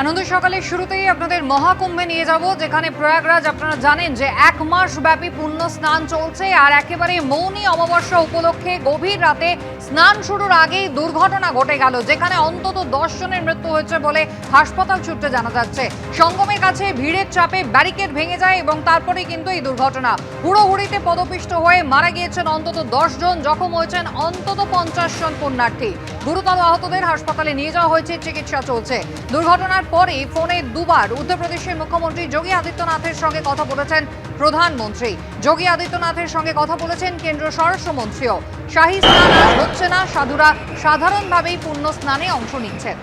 আনন্দ সকালের শুরুতেই আপনাদের মহাকুম্ভে নিয়ে যাব, যেখানে প্রয়াগরাজ আপনারা জানেন যে এক মাস ব্যাপী পুণ্য স্নান চলছে আর একেবারে মৌনী অমাবস্যা উপলক্ষে গভীর রাতে স্নান শুরুর আগেই দুর্ঘটনা ঘটে গেল, যেখানে অন্তত দশ জনের মৃত্যু হয়েছে বলে হাসপাতাল সূত্রে জানা যাচ্ছে। সঙ্গমের কাছে ভিড়ের চাপে ব্যারিকেড ভেঙে যায় এবং তারপরেই কিন্তু এই দুর্ঘটনা। হুড়োহুড়িতে পদপিষ্ট হয়ে মারা গিয়েছেন অন্তত দশ জন, জখম হয়েছেন অন্তত পঞ্চাশ জন পুণ্যার্থী। গুরুতর আহতদের হাসপাতালে নিয়ে যাওয়া হয়েছে, চিকিৎসা চলছে। দুর্ঘটনার পরে ফোনে দুবার উত্তরপ্রদেশের মুখ্যমন্ত্রী যোগী আদিত্যনাথের সঙ্গে কথা বলেছেন প্রধানমন্ত্রী। যোগী আদিত্যনাথের সঙ্গে কথা বলেছেন কেন্দ্রীয় স্বরাষ্ট্রমন্ত্রীও। শাহী স্নান হচ্ছে না, সাধুরা সাধারণভাবেই পূর্ণ স্নানে অংশ নিচ্ছেন।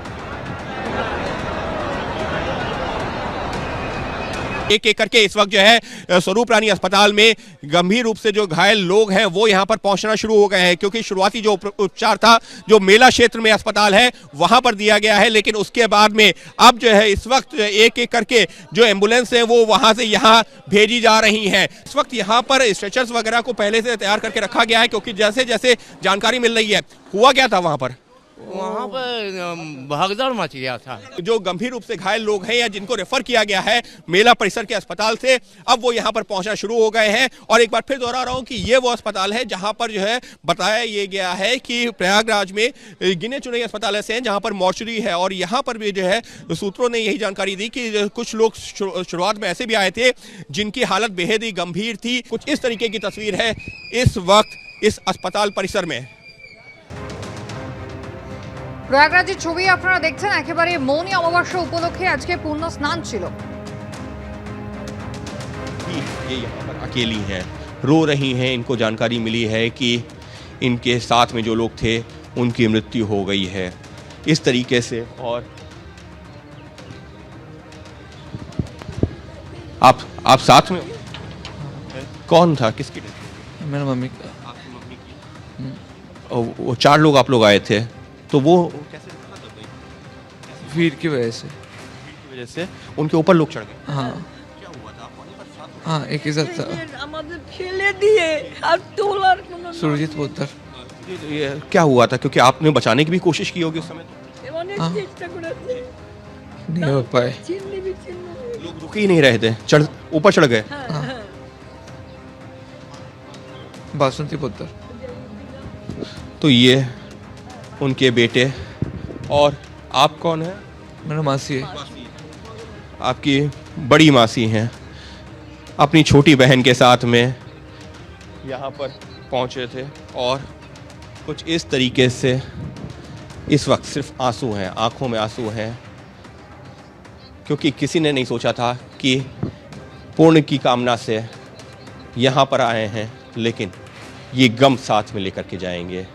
एक एक करके इस वक्त जो है स्वरूप रानी अस्पताल में गंभीर रूप से जो घायल लोग हैं, वो यहाँ पर पहुँचना शुरू हो गए हैं। क्योंकि शुरुआती जो उपचार था, जो मेला क्षेत्र में अस्पताल है, वहाँ पर दिया गया है, लेकिन उसके बाद में अब जो है, इस वक्त एक एक करके जो एंबुलेंस है, वो वहाँ से यहाँ भेजी जा रही है। इस वक्त यहाँ पर स्ट्रेचर्स वगैरह को पहले से तैयार करके रखा गया है, क्योंकि जैसे जैसे जानकारी मिल रही है, हुआ क्या था वहाँ पर? वहाँ पर भगदड़ मच गया था। जो गंभीर रूप से घायल लोग हैं या जिनको रेफर किया गया है मेला परिसर के अस्पताल से अब वो यहाँ पर पहुँचना शुरू हो गए हैं। और एक बार फिर दोहरा रहा हूँ कि ये वो अस्पताल है जहाँ पर जो है बताया ये गया है कि प्रयागराज में गिने चुने अस्पताल ऐसे हैं जहाँ पर मॉर्चरी है। और यहाँ पर भी जो है सूत्रों ने यही जानकारी दी कि कुछ लोग शुरुआत में ऐसे भी आए थे जिनकी हालत बेहद ही गंभीर थी। कुछ इस तरीके की तस्वीर है इस वक्त इस अस्पताल परिसर में। প্রয়াগরাজের ছবি আপনারা দেখছেন একেবারে মৌনী অমাবস্যা উপলক্ষে আজকে পূর্ণ স্নান ছিল भी ये यहाँ पर अकेली हैं रो रही हैं इनको जानकारी मिली है कि इनके साथ में जो लोग थे उनकी मृत्यु हो गई है इस तरीके से और आप आप साथ में कौन था किसकी death? मेरा मम्मी का आपकी मम्मी की और वो चार लोग आप लोग आए थे तो वो भीड़ की वजह से। उनके ऊपर लोग चढ़ गए? हाँ। हाँ एक इज़्ज़त दिए। सुरजीत पोतर। तो क्या हुआ था? क्योंकि आपने बचाने की भी कोशिश की होगी उस समय तो। हाँ। नहीं हो पाए। लोग ही नहीं रहे थे। चढ़ ऊपर चढ़ गए। हाँ। बासंती पुत्र। तो ये उनके बेटे और आप कौन हैं? मेरा मासी है। आपकी बड़ी मासी हैं। अपनी छोटी बहन के साथ में यहाँ पर पहुँचे थे और कुछ इस तरीके से इस वक्त सिर्फ़ आँसू हैं आँखों में आँसू हैं क्योंकि किसी ने नहीं सोचा था कि पूर्ण की कामना से यहाँ पर आए हैं लेकिन ये गम साथ में लेकर के जाएँगे।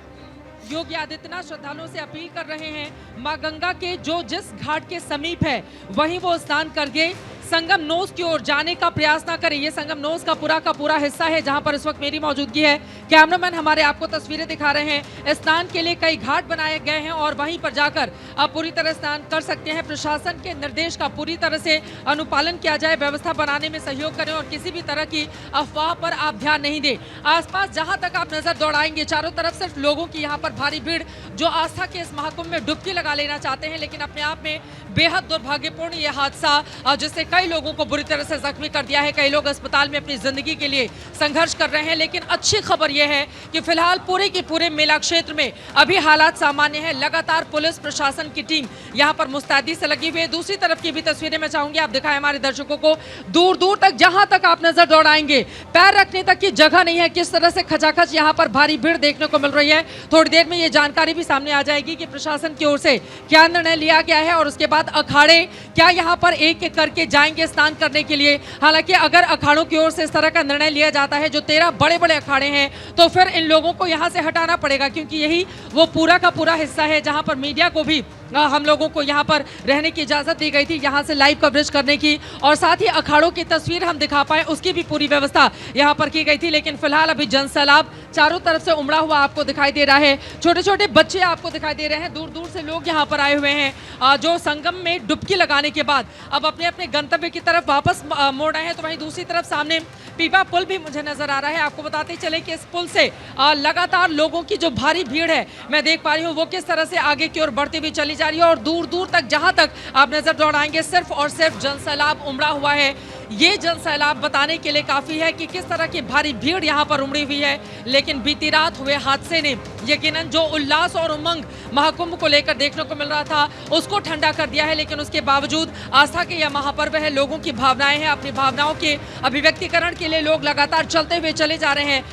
योगी आदित्यनाथ श्रद्धालुओं से अपील कर रहे हैं, माँ गंगा के जो जिस घाट के समीप है, वहीं वो स्नान करके संगम नोज़ की ओर जाने का प्रयास ना करें। ये संगम नोज़ का पूरा का पूरा हिस्सा है, जहाँ पर इस वक्त मेरी मौजूदगी है। कैमरामैन हमारे आपको तस्वीरें दिखा रहे हैं। स्नान के लिए कई घाट बनाए गए हैं और वहीं पर जाकर आप पूरी तरह स्नान कर सकते हैं। प्रशासन के निर्देश का पूरी तरह से अनुपालन किया जाए, व्यवस्था बनाने में सहयोग करें और किसी भी तरह की अफवाह पर आप ध्यान नहीं दें। आसपास जहाँ तक आप नज़र दौड़ाएँगे, चारों तरफ़ सिर्फ़ लोगों की यहाँ पर भारी भीड़ जो आस्था के इस महाकुंभ में डुबकी लगा लेना चाहते हैं, लेकिन अपने आप में बेहद दुर्भाग्यपूर्ण ये हादसा जिससे कई लोगों को बुरी तरह से जख्मी कर दिया है। कई लोग अस्पताल में अपनी ज़िंदगी के लिए संघर्ष कर रहे हैं, लेकिन अच्छी खबर यह है कि फ़िलहाल पूरे के पूरे मेला क्षेत्र में अभी हालात सामान्य है। लगातार पुलिस प्रशासन की टीम यहाँ पर मुस्तैदी से लगी हुई है। दूसरी तरफ़ की भी तस्वीरें मैं चाहूँगी आप दिखाएँ हमारे दर्शकों को। दूर दूर तक, जहाँ तक आप नज़र दौड़ाएँगे, पैर रखने तक की जगह नहीं है। किस तरह से खचाखच यहाँ पर भारी भीड़ देखने को मिल रही है, थोड़ी देर में ये जानकारी भी सामने आ जाएगी कि प्रशासन की ओर से क्या निर्णय लिया गया है और उसके बाद अखाड़े क्या यहाँ पर एक एक करके जाएँगे स्नान करने के लिए। हालाँकि अगर अखाड़ों की ओर से इस तरह का निर्णय लिया जाता है, जो तेरह बड़े बड़े अखाड़े हैं तो फिर इन लोगों को यहाँ से हटाना पड़ेगा, क्योंकि यही वो पूरा का पूरा हिस्सा है जहाँ पर मीडिया को भी हम लोगों को यहाँ पर रहने की इजाज़त दी गई थी, यहाँ से लाइव कवरेज करने की। और साथ ही अखाड़ों की तस्वीर हम दिखा पाए, उसकी भी पूरी व्यवस्था यहाँ पर की गई थी। लेकिन फ़िलहाल अभी जनसैलाब चारों तरफ़ से उमड़ा हुआ आपको दिखाई दे रहा है। छोटे छोटे बच्चे आपको दिखाई दे रहे हैं। दूर दूर से लोग यहाँ पर आए हुए हैं। जो संगम में डुबकी लगाने के बाद अब अपने अपने गंतव्य की तरफ़ वापस मोड़ रहे हैं। तो वहीं दूसरी तरफ़ सामने पीपा पुल भी मुझे नज़र आ रहा है। आपको बताते चले कि इस पुल से लगातार लोगों की जो भारी भीड़ है, मैं देख पा रही हूँ, वो किस तरह से आगे की ओर बढ़ती हुई चली जा रही है और दूर दूर तक, जहाँ तक आप नज़र दौड़ाएँगे, सिर्फ़ और सिर्फ़ जनसैलाब उमड़ा हुआ है। ये जनसैलाब बताने के लिए काफ़ी है कि किस तरह की भारी भीड़ यहाँ पर उमड़ी हुई है, लेकिन बीती रात हुए हादसे ने यकीनन जो उल्लास और उमंग महाकुंभ को लेकर देखने को मिल रहा था, उसको ठंडा कर दिया है, लेकिन उसके बावजूद आस्था के यह महापर्व है, लोगों की भावनाएँ हैं, अपनी भावनाओं के अभिव्यक्तिकरण के लिए लोग लगातार चलते हुए चले जा रहे हैं।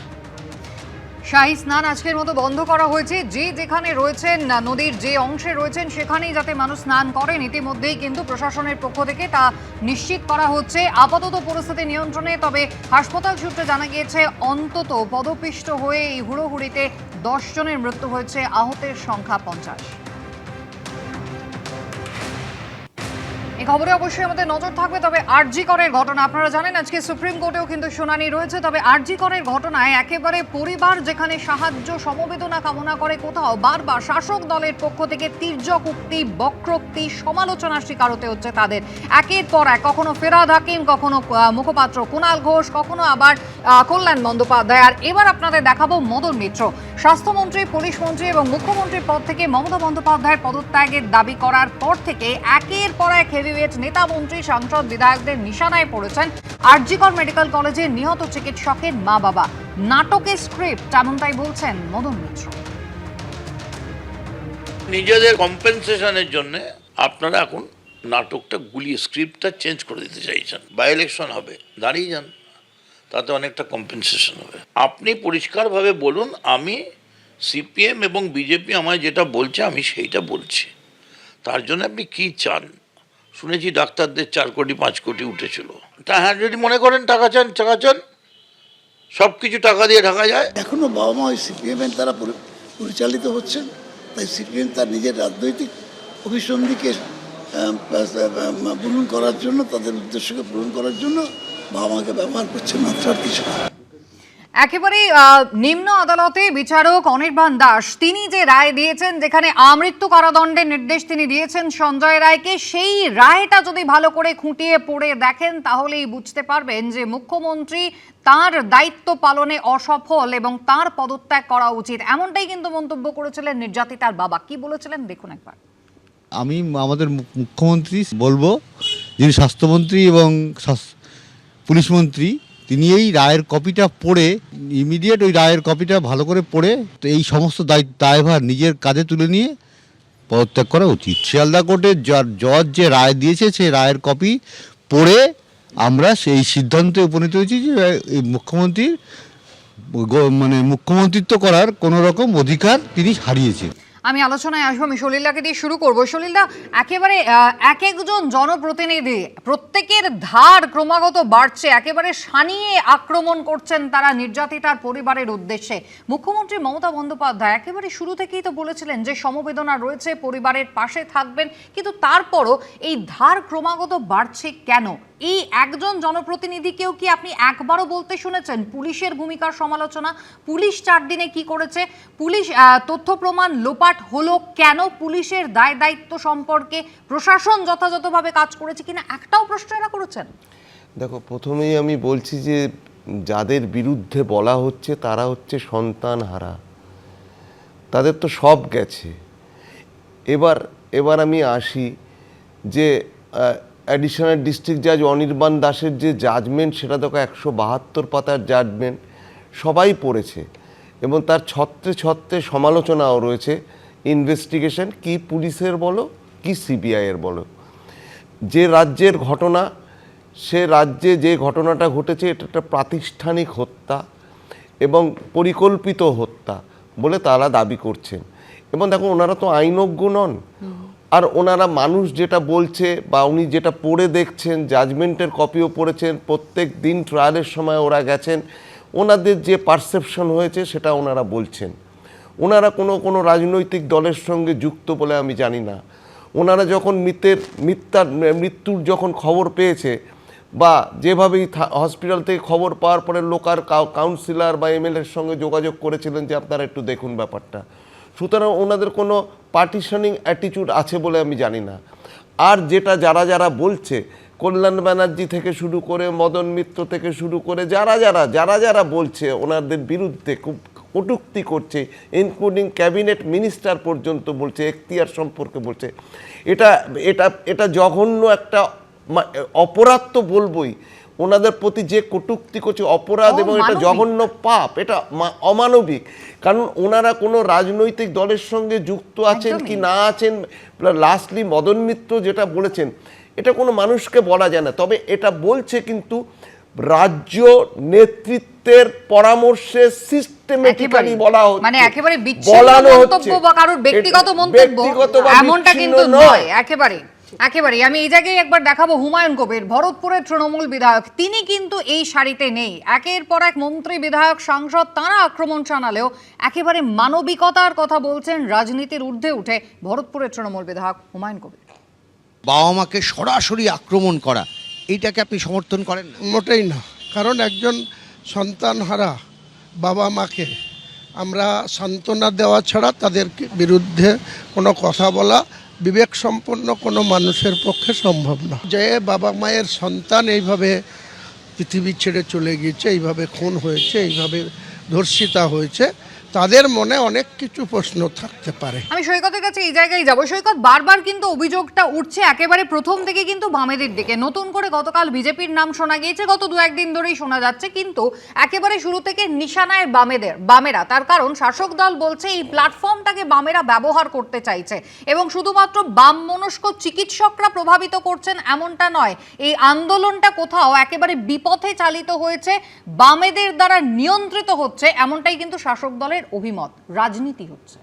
শাহী স্নান আজকের মতো বন্ধ করা হয়েছে। যে যেখানে রয়েছেন নদীর যে অংশে রয়েছেন, সেখানেই যাতে মানুষ স্নান করেন। ইতিমধ্যেই কিন্তু প্রশাসনের পক্ষ থেকে তা নিশ্চিত করা হচ্ছে। আপাতত পরিস্থিতি নিয়ন্ত্রণে, তবে হাসপাতাল সূত্রে জানা গিয়েছে, অন্তত পদপিষ্ট হয়ে এই হুড়োহুড়িতে দশ জনের মৃত্যু হয়েছে। আহতের সংখ্যা পঞ্চাশ। খবরে অবশ্যই আমাদের নজর থাকবে, তবে আরজি করের ঘটনা। আপনারা জানেন, আজকে সুপ্রিম কোর্টেও কিন্তু শুনানি রয়েছে, তবে আরজি করের ঘটনায় একেবারে পরিবার যেখানে সাহায্য, সমবেদনা কামনা করে কোথাও, বারবার শাসক দলের পক্ষ থেকে তির্যক উক্তি, বক্রোক্তি, সমালোচনার শিকার হতে হচ্ছে তাদের। একের পর এক, কখনো ফেরাদ হাকিম, কখনো মুখপাত্র কুণাল ঘোষ, কখনো আবার কল্যাণ বন্দ্যোপাধ্যায়। আর এবার আপনাদের দেখাবো মদন মিত্র। স্বাস্থ্যমন্ত্রী, পুলিশ মন্ত্রী এবং মুখ্যমন্ত্রীর পদ থেকে মমতা বন্দ্যোপাধ্যায়ের পদত্যাগের দাবি করার পর থেকে একের পর এক হেভিওয়েট নেতা মন্ত্রী, সাংসদ, বিধায়কদের নিশানায় পড়েছেন। আরজিকর মেডিকেল কলেজে নিহত চিকিৎসকের মা বাবা নাটকের স্ক্রিপ্ট, এমনটাই বলছেন মদন মিত্র। নিজেদের কম্পেনসেশনের জন্য আপনারা এখন নাটকটা গুলিয়ে স্ক্রিপ্টটা চেঞ্জ করে দিতে চাইছেন। বাই ইলেকশন হবে। দাঁড়িয়ে যান। তাতে অনেকটা কম্পেনসেশন হবে। আপনি পরিষ্কারভাবে বলুন, আমি সিপিএম এবং বিজেপি আমায় যেটা বলছে, আমি সেইটা বলছি। তার জন্য আপনি কি চান? শুনেছি ডাক্তারদের চার কোটি, পাঁচ কোটি উঠেছিল। তা হ্যাঁ যদি মনে করেন টাকা চান টাকা চান, সব কিছু টাকা দিয়ে ঢাকা যায়। এখনও বাবা মা ওই সিপিএমের দ্বারা পরি- পরিচালিত হচ্ছেন, তাই সিপিএম তার নিজের রাজনৈতিক অভিসন্ধিকে পূরণ করার জন্য, তাদের উদ্দেশ্যকে পূরণ করার জন্য বাবা মাকে ব্যবহার করছে মাত্র আর কিছু না। একেবারে নিম্ন আদালতে বিচারক অনির্বাণ দাস, তিনি যে রায় দিয়েছেন যেখানে আমৃত্যু কারাদণ্ডের নির্দেশ তিনি দিয়েছেন সঞ্জয় রায়কে, সেই রায়টা যদি ভালো করে খুঁটিয়ে পড়ে দেখেন, তাহলেই বুঝতে পারবেন যে মুখ্যমন্ত্রী তার দায়িত্ব পালনে অসফল এবং তার পদত্যাগ করা উচিত এমনটাই কিন্তু মন্তব্য করেছিলেন নির্যাতিতার বাবা কি বলেছিলেন দেখুন একবার আমি আমাদের মুখ্যমন্ত্রী বলব, যিনি স্বাস্থ্যমন্ত্রী এবং পুলিশ মন্ত্রী তিনি এই রায়ের কপিটা পড়ে ইমিডিয়েট ওই রায়ের কপিটা ভালো করে পড়ে, তো এই সমস্ত দায়িত্ব, দায়ভার নিজের কাঁধে তুলে নিয়ে পদত্যাগ করা উচিত। শিয়ালদা কোর্টের জজ যে রায় দিয়েছে সেই রায়ের কপি পড়ে আমরা সেই সিদ্ধান্তে উপনীত হয়েছি যে মুখ্যমন্ত্রীর মানে মুখ্যমন্ত্রিত্ব করার কোনো রকম অধিকার তিনি হারিয়েছেন। আমি আলোচনায় আসব, আমি সলিলাকে দিয়ে শুরু করব। সলিলদা, একেবারে এক একজন জনপ্রতিনিধি, প্রত্যেকের ধার ক্রমাগত বাড়ছে, একেবারে সানিয়ে আক্রমণ করছেন তারা নির্যাতিতার পরিবারের উদ্দেশ্যে। মুখ্যমন্ত্রী মমতা বন্দ্যোপাধ্যায় একেবারে শুরু থেকেই তো বলেছিলেন যে সমবেদনা রয়েছে, পরিবারের পাশে থাকবেন, কিন্তু তারপরও এই ধার ক্রমাগত বাড়ছে কেন? এই একজন জনপ্রতিনিধিকেও কি আপনি একবারও বলতে শুনেছেন? পুলিশের ভূমিকার সমালোচনা, পুলিশ চার দিনে কি করেছে? পুলিশ তথ্য প্রমাণ লোপাট হলো কেন? পুলিশের দায় দায়িত্ব সম্পর্কে প্রশাসন যথাযথভাবে কাজ করেছে কিনা? একটাও প্রশ্ন এরা করেছেন। দেখো, প্রথমেই আমি বলছি যে যাদের বিরুদ্ধে বলা হচ্ছে তারা হচ্ছে সন্তান হারা। তাদের তো সব গেছে। এবার এবার আমি আসি যে অ্যাডিশনাল ডিস্ট্রিক্ট জাজ অনির্বাণ দাসের যে জাজমেন্ট সেটা দেখো একশো বাহাত্তর পাতার জাজমেন্ট সবাই পড়েছে। এবং তার ছত্রে ছত্রে সমালোচনাও রয়েছে। ইনভেস্টিগেশন কি পুলিশের বলো, কি সিবিআইয়ের বলো। যে রাজ্যের ঘটনা, সে রাজ্যে যে ঘটনাটা ঘটেছে, এটা একটা প্রাতিষ্ঠানিক হত্যা এবং পরিকল্পিত হত্যা বলে তারা দাবি করছেন। এবং দেখো, ওনারা তো আইনজ্ঞ নন। আর ওনারা মানুষ যেটা বলছে বা উনি যেটা পড়ে দেখছেন জাজমেন্টের কপিও পড়েছেন, প্রত্যেক দিন ট্রায়ালের সময় ওরা গেছেন, ওনাদের যে পারসেপশন হয়েছে সেটা ওনারা বলছেন। ওনারা কোনো কোনো রাজনৈতিক দলের সঙ্গে যুক্ত বলে আমি জানি না। ওনারা যখন মৃতের মিথ্যার মৃত্যুর যখন খবর পেয়েছে বা যেভাবেই হসপিটাল থেকে খবর পাওয়ার পরে লোকাল কাউ- কাউন্সিলর বা এমএলএর সঙ্গে যোগাযোগ করেছিলেন যে আপনারা একটু দেখুন ব্যাপারটা। সুতরাং ওনাদের কোনো পার্টিশনিং অ্যাটিটিউড আছে বলে আমি জানি না। আর যেটা যারা যারা বলছে, কল্যাণ ব্যানার্জি থেকে শুরু করে, মদন মিত্র থেকে শুরু করে, যারা যারা যারা যারা বলছে, ওনাদের বিরুদ্ধে খুব কটূক্তি করছে ইনক্লুডিং ক্যাবিনেট মিনিস্টার পর্যন্ত বলছে, এখতিয়ার সম্পর্কে বলছে। এটা এটা এটা জঘন্য একটা অপরাধ তো বলবোই। ওনাদের প্রতি যে কটুক্তি করছে অপরাধ এবং এটা জঘন্য পাপ এটা অমানবিক। কারণ ওনারা কোনো রাজনৈতিক দলের সঙ্গে যুক্ত আছেন কি না আছেন লাস্টলি মদন মিত্র যেটা বলেছেন এটা কোনো মানুষকে বলা যায় না। তবে এটা বলছে কিন্তু রাজ্য নেতৃত্বের পরামর্শে সিস্টেমেটিক্যালি বলা হচ্ছে। মানে একেবারে বিচ্ছিন্ন মন্তব্য বা কারোর ব্যক্তিগত মন্তব্য এমনটা কিন্তু নয় একেবারে। একেবারে আমি এই জায়গায় একবার দেখাবো হুমায়ুন কবির ভরতপুরের তৃণমূল বিধায়ক। তিনি কিন্তু এই সারিতে নেই। একের পর এক মন্ত্রী বিধায়ক সাংসদ তারা আক্রমণ জানালেও একেবারে মানবিকতার কথা বলছেন রাজনীতির ঊর্ধ্বে উঠে ভরতপুরের তৃণমূল বিধায়ক হুমায়ুন কবির। বাবা মাকে সরাসরি আক্রমণ করা এইটাকে আপনি সমর্থন করেন মোটেই না। কারণ একজন সন্তান হারা বাবা মাকে আমরা সান্ত্বনা দেওয়া ছাড়া তাদের বিরুদ্ধে কোনো কথা বলা বিবেক সম্পন্ন কোনো মানুষের পক্ষে সম্ভব না। যে বাবা মায়ের সন্তান এইভাবে পৃথিবী ছেড়ে চলে গিয়েছে, এইভাবে খুন হয়েছে, এইভাবে ধর্ষিতা হয়েছে তাদের মনে অনেক কিছু প্রশ্ন থাকতে পারে। আমি সৈকতের কাছে এই জায়গায় যাব। সৈকত বারবার কিন্তু অভিযোগটা উঠছে একেবারে প্রথম থেকে কিন্তু বামেদের দিকে। নতুন করে গতকাল বিজেপির নাম শোনা গিয়েছে, গত দু একদিন ধরেই শোনা যাচ্ছে, কিন্তু একেবারে শুরু থেকে নিশানায় বামেদের, বামেরা। তার কারণ শাসক দল বলছে এই প্ল্যাটফর্মটাকে বামেরা ব্যবহার করতে চাইছে এবং শুধুমাত্র বাম মনস্ক চিকিৎসকরা প্রভাবিত করছেন এমনটা নয়, এই আন্দোলনটা কোথাও একেবারে বিপথে চালিত হয়েছে, বামেদের দ্বারা নিয়ন্ত্রিত হচ্ছে এমনটাই কিন্তু শাসক দলের অভিমত, রাজনীতি হচ্ছে।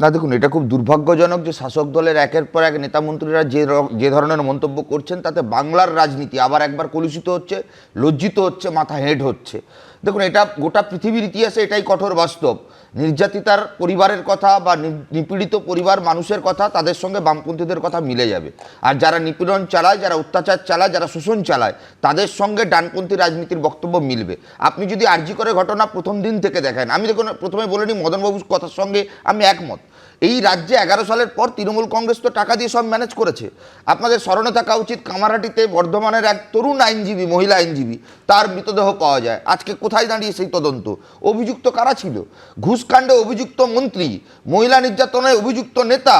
না, দেখুন, এটা খুব দুর্ভাগ্যজনক যে শাসক দলের একের পর এক নেতা মন্ত্রীরা যে যে ধরনের মন্তব্য করছেন, তাতে বাংলার রাজনীতি আবার একবার কলুষিত হচ্ছে, লজ্জিত হচ্ছে, মাথা হেঁট হচ্ছে। দেখুন, এটা গোটা পৃথিবীর ইতিহাসে এটাই কঠোর বাস্তব। নির্যাতিতার পরিবারের কথা বা নিপীড়িত পরিবার, মানুষের কথা তাদের সঙ্গে বামপন্থীদের কথা মিলে যাবে। আর যারা নিপীড়ন চালায়, যারা অত্যাচার চালায়, যারা শোষণ চালায়, তাদের সঙ্গে ডানপন্থী রাজনীতির বক্তব্য মিলবে। আপনি যদি আর্জি করে ঘটনা প্রথম দিন থেকে দেখেন, আমি দেখুন, প্রথমে বলে নিই, মদনবাবুর কথার সঙ্গে আমি একমত। এই রাজ্যে এগারো সালের পর তৃণমূল কংগ্রেস তো টাকা দিয়ে সব ম্যানেজ করেছে। আপনাদের স্মরণে থাকা উচিত কামারহাটিতে বর্ধমানের এক তরুণ আইনজীবী, মহিলা আইনজীবী, তার মৃতদেহ পাওয়া যায়। আজকে কোথায় দাঁড়িয়ে সেই তদন্ত? অভিযুক্ত কারা ছিল? ঘুষকাণ্ডে অভিযুক্ত মন্ত্রী, মহিলা নির্যাতনে অভিযুক্ত নেতা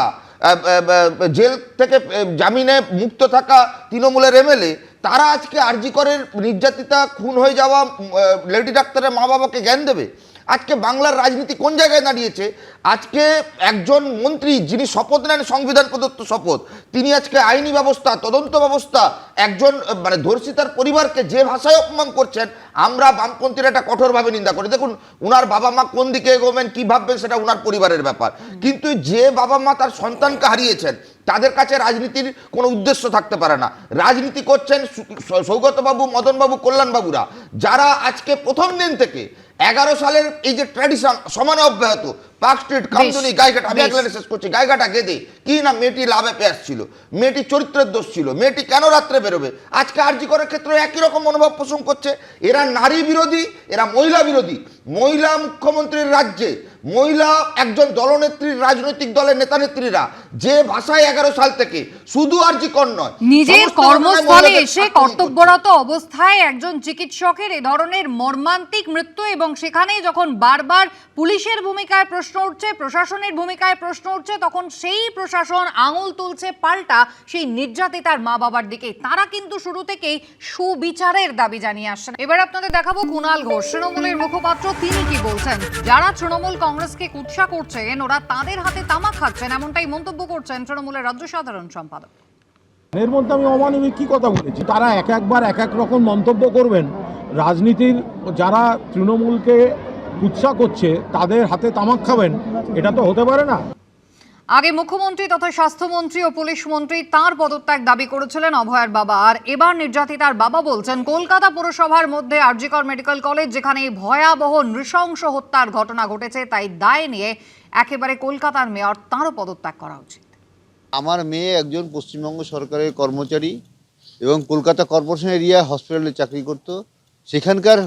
জেল থেকে জামিনে মুক্ত থাকা তৃণমূলের এমএলএ তারা আজকে আরজি করের নির্যাতিতা, খুন হয়ে যাওয়া লেডি ডাক্তারের মা বাবাকে জ্ঞান দেবে? আজকে বাংলার রাজনীতি কোন জায়গায় দাঁড়িয়েছে? আজকে একজন মন্ত্রী যিনি শপথ নেন সংবিধান প্রদত্ত শপথ, তিনি আজকে আইনি ব্যবস্থা, তদন্ত ব্যবস্থা, একজন মানে ধর্ষিতার পরিবারকে যে ভাষায় অপমান করছেন, আমরা বামপন্থীরা এটা কঠোরভাবে নিন্দা করি। দেখুন, উনার বাবা মা কোন দিকে এগোবেন, কী ভাববেন, সেটা উনার পরিবারের ব্যাপার। কিন্তু যে বাবা মা তার সন্তানকে হারিয়েছেন, তাদের কাছে রাজনীতির কোনো উদ্দেশ্য থাকতে পারে না। রাজনীতি করছেন সৌগতবাবু, মদনবাবু, কল্যাণবাবুরা। যারা আজকে প্রথম দিন থেকে এগারো সালের এই যে ট্র্যাডিশন সমানে অব্যাহত। পার্ক স্ট্রিট কামদুনি গাইঘাট আমি বেশ। একলানে শেষ করছি। গাইঘাটা গেদে কি না মেয়েটি লাভে পেঁয়াজ ছিল? মেয়েটি চরিত্রের দোষ ছিল। মেয়েটি কেন রাত্রে বেরোবে? আজকে আরজি করার ক্ষেত্রে একই রকম মনোভাব পোষণ করছে। এরা নারী বিরোধী এরা মহিলা বিরোধী। মহিলা মুখ্যমন্ত্রীর রাজ্যে মহিলা একজন দলনেত্রীর রাজনৈতিক দলের নেতা নেত্রীরা যে ভাষায় এগারো সাল থেকে শুধু আরজি কর নয় নিজের কর্মস্থলে এসে কর্তব্যরত অবস্থায় একজন চিকিৎসকের এ ধরনের মর্মান্তিক মৃত্যু এবং সেখানে যখন বারবার পুলিশের ভূমিকায় প্রশ্ন উঠছে, প্রশাসনের ভূমিকায় প্রশ্ন উঠছে, তখন সেই প্রশাসন আঙুল তুলছে, পাল্টা সেই নির্যাতিতার মা বাবার দিকে। তারা কিন্তু শুরু থেকেই সুবিচারের দাবি জানিয়ে আসছেন। এবার আপনাদের দেখাবো কুণাল ঘোষ। তৃণমূলের মুখপাত্র তিনি কি বলছেন? যারা তৃণমূল কংগ্রেসকে কুৎসা করছেন, ওরা তাদের হাতে তামাক খাচ্ছেন, এমনটাই মন্তব্য করছেন তৃণমূলের রাজ্য সাধারণ সম্পাদক। এর মধ্যে আমি অমানবিক কি কথা বলেছি? তারা এক একবার এক এক রকম মন্তব্য করবেন। রাজনীতির যারা তৃণমূলকে উৎসাহ করছে তাদের হাতে তামাক খাবেন এটা তো হতে পারে না। আগে মুখ্যমন্ত্রী তথা স্বাস্থ্যমন্ত্রী ও পুলিশ মন্ত্রী তার পদত্যাগ দাবি করেছিলেন অভয়ের বাবা আর এবার নির্যাতিতার বাবা বলছেন কলকাতা পুরসভার মধ্যে আরজিকর মেডিকেল কলেজ যেখানে এই ভয়াবহ নৃশংস হত্যার ঘটনা ঘটেছে তাই দায় নিয়ে একেবারে কলকাতার মেয়র তাঁরও পদত্যাগ করা উচিত। আমার মেয়ে একজন পশ্চিমবঙ্গ সরকারের কর্মচারী এবং কলকাতা কর্পোরেশন এরিয়া হসপিটালে চাকরি করত। সেখানকার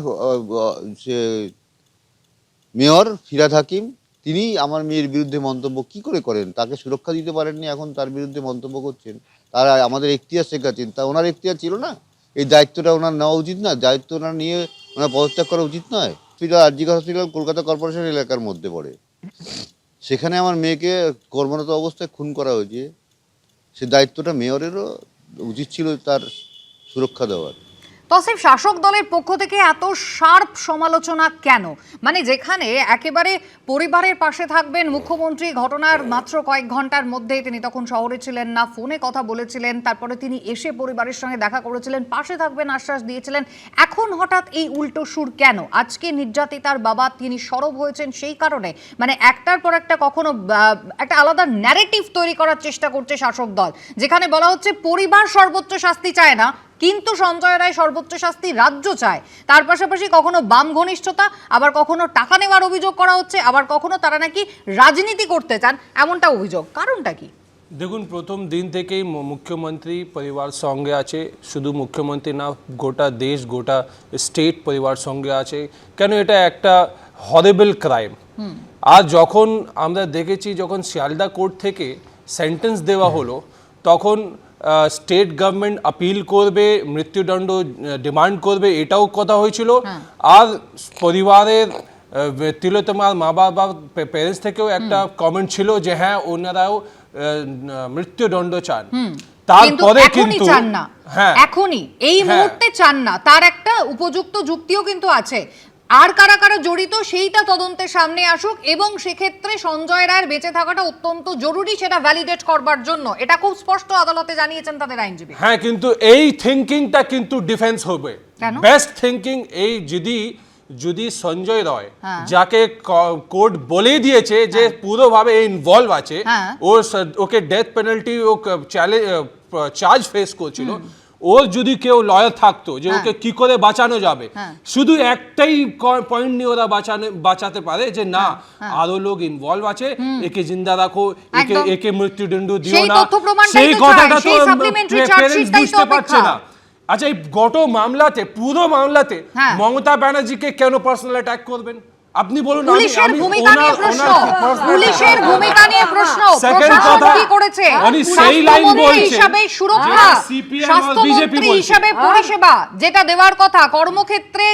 মেয়র ফিরাদ হাকিম, তিনি আমার মেয়ের বিরুদ্ধে মন্তব্য কি করে করেন? তাকে সুরক্ষা দিতে পারেননি, এখন তার বিরুদ্ধে মন্তব্য করছেন। তারা আমাদের এখতিয়ার শেখাচ্ছেন। তা ওনার এখতিয়ার ছিল না? এই দায়িত্বটা ওনার নেওয়া উচিত না? দায়িত্ব ওনার নিয়ে ওনার পদত্যাগ করা উচিত নয়? হসপিটাল আরজিকা হসপিটাল, কলকাতা কর্পোরেশন এলাকার মধ্যে পড়ে। সেখানে আমার মেয়েকে কর্মরত অবস্থায় খুন করা হয়েছে। সে দায়িত্বটা মেয়রেরও উচিত ছিল তার সুরক্ষা দেওয়ার। তসিফ, শাসক দলের পক্ষ থেকে এত শার্প সমালোচনা কেন? মানে যেখানে একেবারে পরিবারের পাশে থাকবেন মুখ্যমন্ত্রী, ঘটনার মাত্র কয়েক ঘণ্টার মধ্যে তিনি তখন শহরে ছিলেন না, ফোনে কথা বলেছিলেন, তারপরে তিনি এসে পরিবারের সঙ্গে দেখা করেছিলেন, পাশে থাকবেন, আশ্বাস দিয়েছিলেন। এখন হঠাৎ এই উল্টো সুর কেন? আজকে নির্যাতিতার বাবা তিনি সরব হয়েছেন সেই কারণে? মানে একটার পর একটা কখনো একটা আলাদা ন্যারেটিভ তৈরি করার চেষ্টা করছে শাসক দল, যেখানে বলা হচ্ছে পরিবার সর্বোচ্চ শাস্তি চায় না কিন্তু সঞ্জয় রায় সর্বোচ্চ শাস্তি রাজ্য চায়। তার পাশাপাশি কখনো বাম ঘনিষ্ঠতা আবার কখনো টাকা নেওয়ার অভিযোগ করা হচ্ছে আবার কখনো তারা নাকি রাজনীতি করতে চান এমনটা অভিযোগ। কারণটা কি? দেখুন প্রথম দিন থেকেই মুখ্যমন্ত্রী পরিবার সঙ্গে আছে। শুধু মুখ্যমন্ত্রী না গোটা দেশ গোটা স্টেট পরিবার সঙ্গে আছে। কেন এটা একটা হরেবল ক্রাইম আর যখন আমরা দেখেছি যখন শিয়ালদা কোর্ট থেকে সেন্টেন্স দেওয়া হলো তখন স্টেট গভর্নমেন্ট আপিল করবে মৃত্যুদণ্ড ডিমান্ড করবে এটাও কথা হয়েছিল। আর পরিবারের আহ, তিলোত্তমার মা বাবা প্যারেন্টস থেকেও একটা কমেন্ট ছিল যে হ্যাঁ ওনারাও মৃত্যুদণ্ড চান। তারপরে কিন্তু চান না। হ্যাঁ। এখনই। এই হ্যাঁ। মুহূর্তে চান না। তার একটা উপযুক্ত যুক্তিও কিন্তু আছে। আর কারা কারা জড়িত সেইটা তদন্তের সামনে আসুক এবং সেক্ষেত্রে সঞ্জয় রায়ের বেঁচে থাকাটা অত্যন্ত জরুরি সেটা ভ্যালিডেট করবার জন্য। এটা খুব স্পষ্ট আদালতে জানিয়েছেন তাদের আইনজীবী। হ্যাঁ কিন্তু এই থিঙ্কিংটা কিন্তু ডিফেন্স হবে। বেস্ট থিঙ্কিং এই যদি যদি সঞ্জয় রয় হ্যাঁ। যাকে কোর্ট বলে দিয়েছে যে পুরোভাবে ইনভলভ আছে হ্যাঁ। ও ওকে ডেথ পেনাল্টি ও চ্যালেঞ্জ চার্জ ফেস করছিল ওর যদি কেউ লয়ার থাকতো যে হ্যাঁ। ওকে কি করে বাঁচানো যাবে হ্যাঁ। শুধু একটাই পয়েন্ট নিয়ে ওরা বাঁচানো বাঁচাতে পারে যে না হ্যাঁ। আরও লোক ইনভলভ আছে একে জিন্দা রাখো একে একে মৃত্যুদণ্ড দিও না সেই কথাটা তো তো বুঝতে পারছে না আচ্ছা এই গত মামলাতে পুরো মামলাতে। মমতা ব্যানার্জিকে কেন পার্সোনাল অ্যাটাক করবেন আপনি বলুন পুলিশের ভূমিকা নিয়ে প্রশ্ন। পুলিশের ভূমিকা নিয়ে প্রশ্ন। প্রশাসন কি করেছে? সেই লাইন বলছেন হিসাবে সুরক্ষা বলছে। হিসাবে পরিষেবা যেটা দেওয়ার কথা। কর্মক্ষেত্রে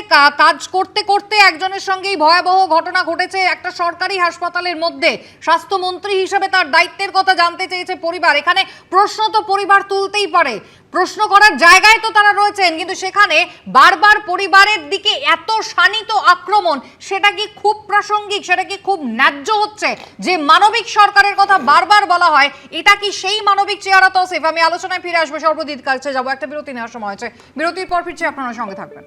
কাজ করতে করতে একজনের সঙ্গেই ভয়াবহ ঘটনা ঘটেছে একটা সরকারি হাসপাতালের মধ্যে। স্বাস্থ্যমন্ত্রী হিসাবে তার দায়িত্বের কথা জানতে চেয়েছে পরিবার। এখানে প্রশ্ন তো পরিবার তুলতেই পারে। প্রশ্ন করার জায়গায় তো তারা রয়েছেন, কিন্তু সেখানে বারবার পরিবারের দিকে এত শানিত আক্রমণ, সেটা কি খুব প্রাসঙ্গিক, সেটা কি খুব ন্যায্য হচ্ছে? যে মানবিক সরকারের কথা বারবার বলা হয়, এটা কি সেই মানবিক চেহারা তসিফ? আমি আলোচনায় ফিরে আসব সর্বদিত কাছে যাব, একটা বিরতি নেওয়ার সময় হয়েছে। বিরতির পর ফিরছি, আপনারা সঙ্গে থাকবেন।